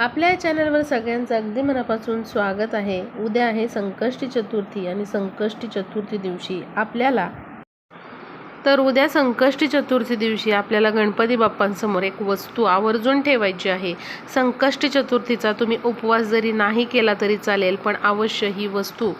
आपल्या या चॅनलवर सगळ्यांचं अगदी मनापासून स्वागत आहे. उद्या आहे संकष्टी चतुर्थी आणि संकष्टी चतुर्थी दिवशी आपल्याला. तर उद्या संकष्टी चतुर्थी दिवशी आपल्याला गणपती बाप्पांसमोर एक वस्तू आवर्जून ठेवायची आहे. संकष्टी चतुर्थीचा तुम्ही उपवास जरी नाही केला तरी चालेल पण अवश्य ही वस्तू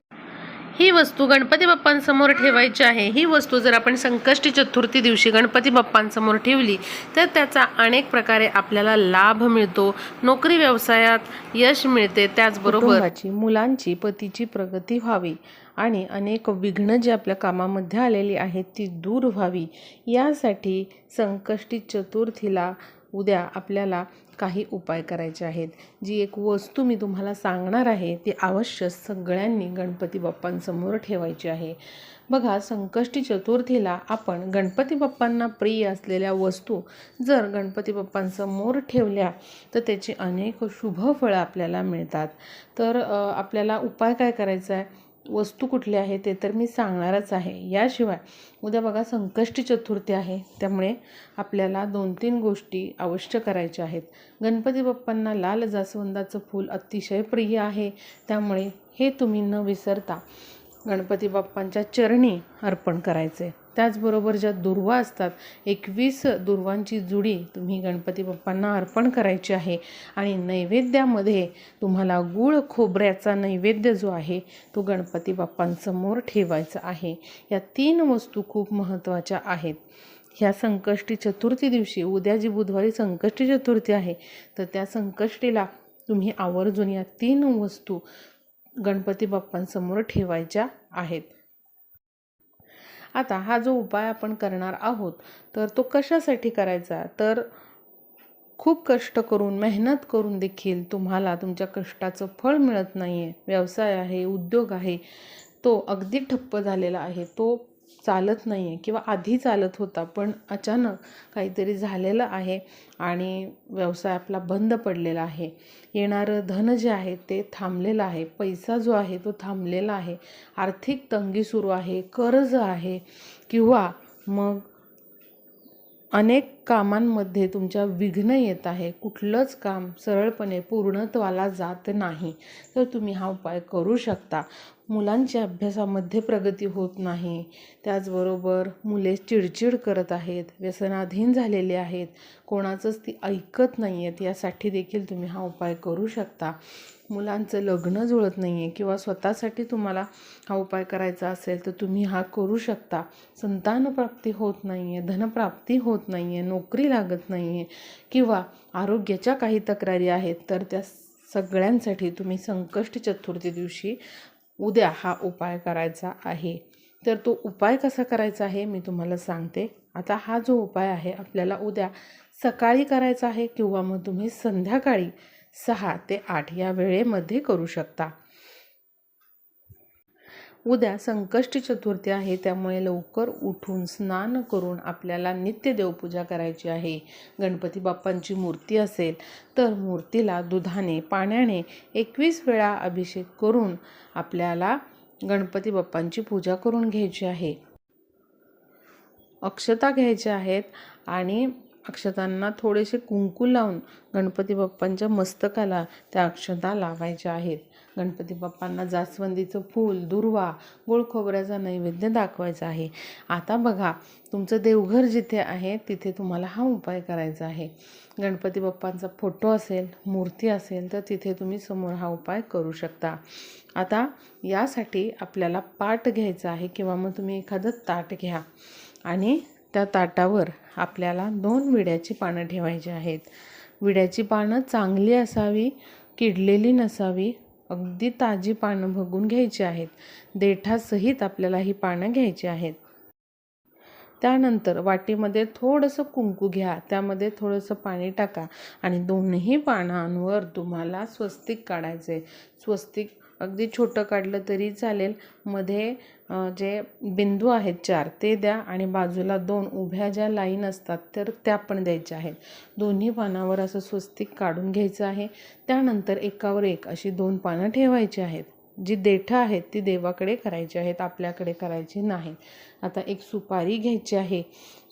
ही वस्तू गणपती बाप्पांसमोर ठेवायची आहे. ही वस्तू जर आपण संकष्टी चतुर्थी दिवशी गणपती बाप्पांसमोर ठेवली तर त्याचा अनेक प्रकारे आपल्याला लाभ मिळतो. नोकरी व्यवसायात यश मिळते त्याचबरोबर मुलांची पतीची प्रगती व्हावी आणि अनेक विघ्न जी आपल्या कामामध्ये आलेली आहेत ती दूर व्हावी. यासाठी संकष्टी चतुर्थीला उद्या आपल्याला काही उपाय करायचे आहेत. जी एक वस्तू मी तुम्हाला सांगणार आहे ती अवश्य सगळ्यांनी गणपती बाप्पांसमोर ठेवायची आहे. बघा संकष्टी चतुर्थीला आपण गणपती बाप्पांना प्रिय असलेल्या वस्तू जर गणपती बाप्पांसमोर ठेवल्या तर त्याची अनेक शुभ फळं आपल्याला मिळतात. तर आपल्याला उपाय काय करायचा आहे? वस्तू कुठली आहे ते तर मी सांगणारच आहे. याशिवाय उद्या बघा संकष्टी चतुर्थी आहे. त्यामुळे आपल्याला दोन तीन गोष्टी अवश्य करायच्या आहेत. गणपती बाप्पांना लाल जास्वंदाचं फूल अतिशय प्रिय आहे. त्यामुळे हे तुम्ही न विसरता गणपती बाप्पांच्या चरणी अर्पण करायचे. त्याचबरोबर ज्या दुर्वा असतात एकवीस दुर्वांची जुडी तुम्ही गणपती बाप्पांना अर्पण करायची आहे. आणि नैवेद्यामध्ये तुम्हाला गूळ खोबऱ्याचा नैवेद्य जो आहे तो गणपती बाप्पांसमोर ठेवायचा आहे. या तीन वस्तू खूप महत्त्वाच्या आहेत. ह्या संकष्टी चतुर्थी दिवशी उद्या जी बुधवारी संकष्टी चतुर्थी आहे तर त्या संकष्टीला तुम्ही आवर्जून या तीन वस्तू गणपती बाप्पांसमोर ठेवायच्या आहेत. आता हा जो उपाय आपण करणार आहोत तर तो कशासाठी करायचा? तर खूप कष्ट करून मेहनत करून देखील तुम्हाला तुमच्या कष्टाचं फळ मिळत नाही आहे व्यवसाय आहे उद्योग आहे तो अगदी ठप्प झालेला आहे. तो चालत नाही आहे किंवा आधी चालत होता पण अचानक काहीतरी झालेलं आहे आणि व्यवसाय आपला बंद पडलेला आहे. येणारं धन जे आहे ते थांबलेलं आहे. पैसा जो आहे तो थांबलेला आहे. आर्थिक तंगी सुरू आहे कर्ज आहे किंवा मग अनेक कामांमध्ये तुमच्या विघ्न येत आहे. कुठलंच काम सरळपणे पूर्णत्वाला जात नाही. तर तुम्ही हा उपाय करू शकता. मुलांच्या अभ्यासामध्ये प्रगती होत नाही. त्याचबरोबर मुले चिडचिड करत आहेत व्यसनाधीन झालेले आहेत. कोणाचंच ती ऐकत नाही आहेत यासाठी देखील तुम्ही हा उपाय करू शकता. मुलांचं लग्न जुळत नाही आहे किंवा स्वतःसाठी तुम्हाला हा उपाय करायचा असेल तर तुम्ही हा करू शकता. संतानप्राप्ती होत नाही आहे धनप्राप्ती होत नाही आहे नोकरी लागत नाही आहे किंवा आरोग्याच्या काही तक्रारी आहेत तर त्या सगळ्यांसाठी तुम्ही संकष्ट चतुर्थी दिवशी उद्या हा उपाय करायचा आहे. तर तो उपाय कसा करायचा आहे मी तुम्हाला सांगते. आता हा जो उपाय आहे आपल्याला उद्या सकाळी करायचा आहे किंवा मग तुम्ही संध्याकाळी सहा ते आठ या वेळेमध्ये करू शकता. उद्या संकष्टी चतुर्थी आहे त्यामुळे लवकर उठून स्नान करून आपल्याला नित्य देवपूजा करायची आहे. गणपती बाप्पांची मूर्ती असेल तर मूर्तीला दुधाने पाण्याने एकवीस वेळा अभिषेक करून आपल्याला गणपती बाप्पांची पूजा करून घ्यायची आहे. अक्षता घ्यायच्या आहेत आणि अक्षतांना थोडेसे कुंकू लावून गणपती बाप्पांच्या मस्तकाला त्या अक्षता लावायच्या आहेत. गणपती बाप्पांना जास्वंदीचं फूल दुर्वा गोळ खोबऱ्याचा नैवेद्य दाखवायचा आहे. आता बघा तुमचं देवघर जिथे आहे तिथे तुम्हाला हा उपाय करायचा आहे. गणपती बाप्पांचा फोटो असेल मूर्ती असेल तर तिथे तुम्ही समोर हा उपाय करू शकता. आता यासाठी आपल्याला पाट घ्यायचा आहे किंवा मग तुम्ही एखादं ताट घ्या. आणि त्या ताटावर आपल्याला दोन विड्याची पानं ठेवायची आहेत. विड्याची पानं चांगली असावी किडलेली नसावी अगदी ताजी पानं बघून घ्यायची आहेत. देठासहित आपल्याला ही पानं घ्यायची आहेत. त्यानंतर वाटीमध्ये थोडंसं कुंकू घ्या त्यामध्ये थोडंसं पाणी टाका आणि दोन्ही पानांवर तुम्हाला स्वस्तिक काढायचे स्वस्तिक अगदी छोटं काढलं तरी चालेल. मध्ये जे बिंदू आहेत चार ते द्या आणि बाजूला दोन उभ्या ज्या लाईन असतात तर त्या पण द्यायच्या आहेत. दोन्ही पानावर असं स्वस्तिक काढून घ्यायचं आहे. त्यानंतर एकावर एक अशी दोन पानं ठेवायची आहेत. जी देठं आहेत ती देवाकडे करायची आहेत आपल्याकडे करायची नाही आता एक सुपारी घ्यायची आहे.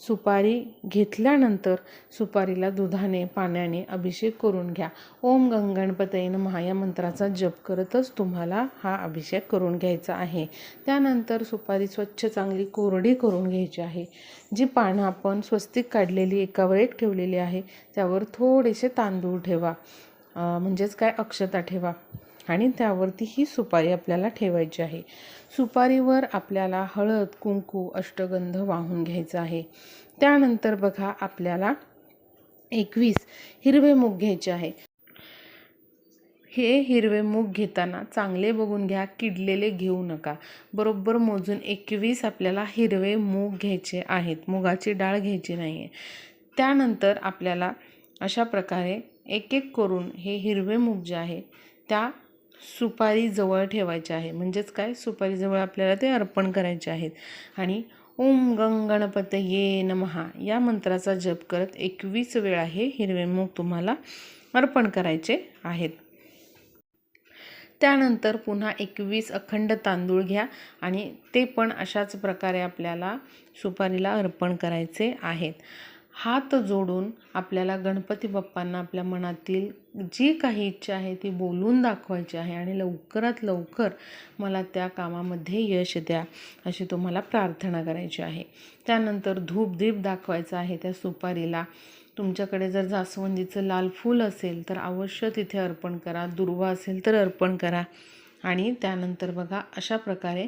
सुपारी घेतल्यानंतर सुपारीला दुधाने पाण्याने अभिषेक करून घ्या. ओम गंगणपतये नमः मंत्राचा जप करतच तुम्हाला हा अभिषेक करून घ्यायचा आहे. त्यानंतर सुपारी स्वच्छ चांगली कोरडी करून घ्यायची आहे. जी पानं आपण स्वस्तिक काढलेली एकावर एक ठेवलेली आहे त्यावर थोडेसे तांदूळ ठेवा. म्हणजेच काय? अक्षता ठेवा. आणि त्यावरती ही सुपारी आपल्याला ठेवायची आहे. सुपारीवर आपल्याला हळद कुंकू अष्टगंध वाहून घ्यायचा आहे. त्यानंतर बघा आपल्याला एकवीस हिरवे मूग घ्यायचे आहे. हे हिरवे मूग घेताना चांगले बघून घ्या किडलेले घेऊ नका. बरोबर मोजून एकवीस आपल्याला हिरवे मूग घ्यायचे आहेत. मुगाची डाळ घ्यायची नाही आहे त्यानंतर आपल्याला अशा प्रकारे एक एक करून हे हिरवे मूग जे आहे त्या सुपारीजवळ ठेवायचे आहे. म्हणजेच काय? सुपारीजवळ आपल्याला ते अर्पण करायचे आहेत. आणि ओम गंग गणपत ये नमहा या मंत्राचा जप करत एकवीस वेळा हे हिरवे मूग तुम्हाला अर्पण करायचे आहेत. त्यानंतर पुन्हा एकवीस अखंड तांदूळ घ्या आणि ते पण अशाच प्रकारे आपल्याला सुपारीला अर्पण करायचे आहेत. हात जोडून आपल्याला गणपती बाप्पांना आपल्या मनातील जी काही इच्छा आहे ती बोलून दाखवायची आहे आणि लवकरात लवकर मला त्या कामामध्ये यश द्या अशी तुम्हाला प्रार्थना करायची आहे. त्यानंतर धूपदीप दाखवायचा आहे त्या सुपारीला. तुमच्याकडे जर जास्वंदीचं लाल फूल असेल तर अवश्य तिथे अर्पण करा. दुर्वा असेल तर अर्पण करा. आणि त्यानंतर बघा अशा प्रकारे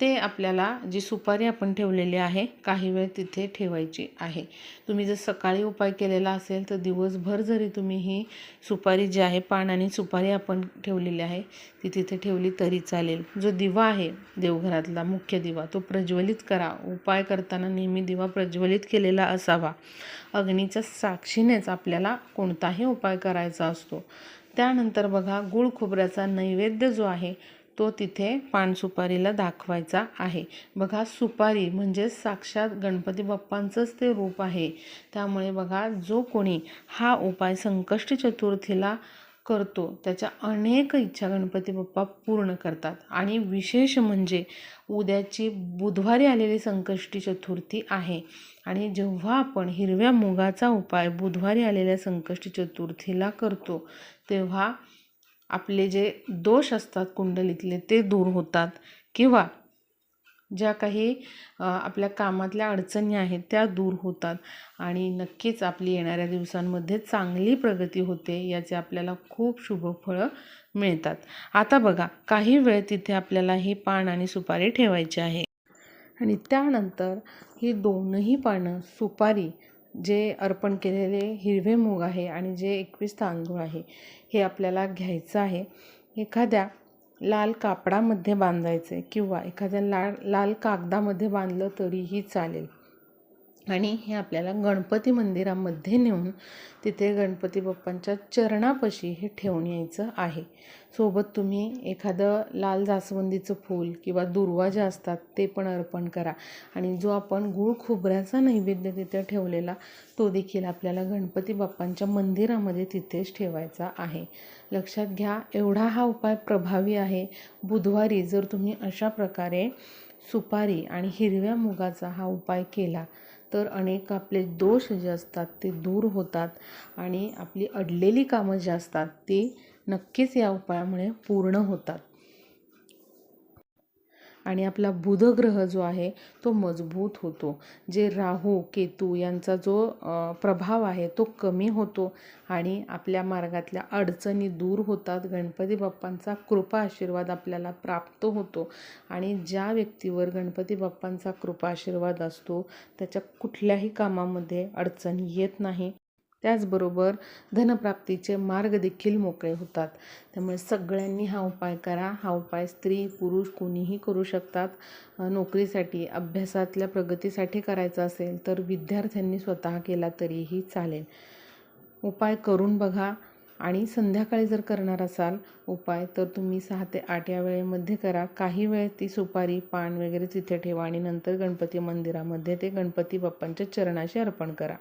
ते आपल्याला जी सुपारी आपण ठेवलेली आहे काही वेळ तिथे ठेवायची आहे. तुम्ही जर सकाळी उपाय केलेला असेल तर दिवसभर जरी तुम्ही ही सुपारी जी आहे पान आणि सुपारी आपण ठेवलेली आहे ती तिथे ठेवली तरी चालेल. जो दिवा आहे देवघरातला मुख्य दिवा तो प्रज्वलित करा. उपाय करताना नेहमी दिवा प्रज्वलित केलेला असावा. अग्नीच्या साक्षीनेच आपल्याला कोणताही उपाय करायचा असतो. त्यानंतर बघा गुळ खोबऱ्याचा नैवेद्य जो आहे तो तिथे पानसुपारीला दाखवायचा आहे. बघा सुपारी म्हणजे साक्षात गणपती बाप्पांचंच ते रूप आहे. त्यामुळे बघा जो कोणी हा उपाय संकष्टी चतुर्थीला करतो त्याच्या अनेक इच्छा गणपती बाप्पा पूर्ण करतात. आणि विशेष म्हणजे उद्याची बुधवारी आलेली संकष्टी चतुर्थी आहे. आणि जेव्हा आपण हिरव्या मुगाचा उपाय बुधवारी आलेल्या संकष्टी चतुर्थीला करतो तेव्हा आपले जे दोष असतात कुंडलीतले ते दूर होतात. किंवा ज्या काही आपल्या कामातल्या अडचणी आहेत त्या दूर होतात. आणि नक्कीच आपली येणाऱ्या दिवसांमध्ये चांगली प्रगती होते याचे आपल्याला खूप शुभफळं मिळतात. आता बघा काही वेळ तिथे आपल्याला ही पान आणि सुपारी ठेवायची आहे. आणि त्यानंतर ही दोनही पानं सुपारी जे अर्पण केलेले हिरवे मूग आहे आणि जे एकवीस तांदूळ आहे हे आपल्याला घ्यायचं आहे. एखाद्या लाल कापडामध्ये बांधायचं आहे किंवा एखाद्या लाल लाल कागदामध्ये बांधलं तरीही चालेल. आणि हे आपल्याला गणपती मंदिरामध्ये नेऊन तिथे गणपती बाप्पांच्या चरणापाशी हे ठेवून यायचं आहे. सोबत तुम्ही एखादं लाल जास्वंदीचं फूल किंवा दुर्वा जे असतात ते पण अर्पण करा. आणि जो आपण गूळ खोबऱ्याचा नैवेद्य तिथे ठेवलेला तो देखील आपल्याला गणपती बाप्पांच्या मंदिरामध्ये तिथेच ठेवायचा आहे. लक्षात घ्या एवढा हा उपाय प्रभावी आहे. बुधवारी जर तुम्ही अशा प्रकारे सुपारी आणि हिरव्या मुगाचा हा उपाय केला तर अनेक आपले दोष जे असतात ते दूर होतात आणि आपली अडलेली कामं जी असतात ती नक्कीच या उपायामुळे पूर्ण होतात. आणि आपला बुधग्रह जो आहे तो मजबूत होतो. जे राहू केतू यांचा जो प्रभाव आहे तो कमी होतो आणि आपल्या मार्गातल्या अडचणी दूर होतात. गणपती बाप्पांचा कृपा आशीर्वाद आपल्याला प्राप्त होतो आणि ज्या व्यक्तीवर गणपती बाप्पांचा कृपा आशीर्वाद असतो त्याच्या कुठल्याही कामामध्ये अडचण येत नाही. त्याचबरोबर धनप्राप्तीचे मार्ग देखील मोकळे होतात. त्यामुळे सगळ्यांनी हा उपाय करा. हा उपाय स्त्री पुरुष कोणीही करू शकतात. नोकरीसाठी अभ्यासातल्या प्रगतीसाठी करायचा असेल तर विद्यार्थ्यांनी स्वतः केला तरीही चालेल. उपाय करून बघा. आणि संध्याकाळी जर करणार असाल उपाय तर तुम्ही सहा ते आठ या वेळेमध्ये करा. काही वेळ ती सुपारी पान वगैरे तिथे ठेवा आणि नंतर गणपती मंदिरामध्ये ते गणपती बाप्पांच्या चरणाशी अर्पण करा.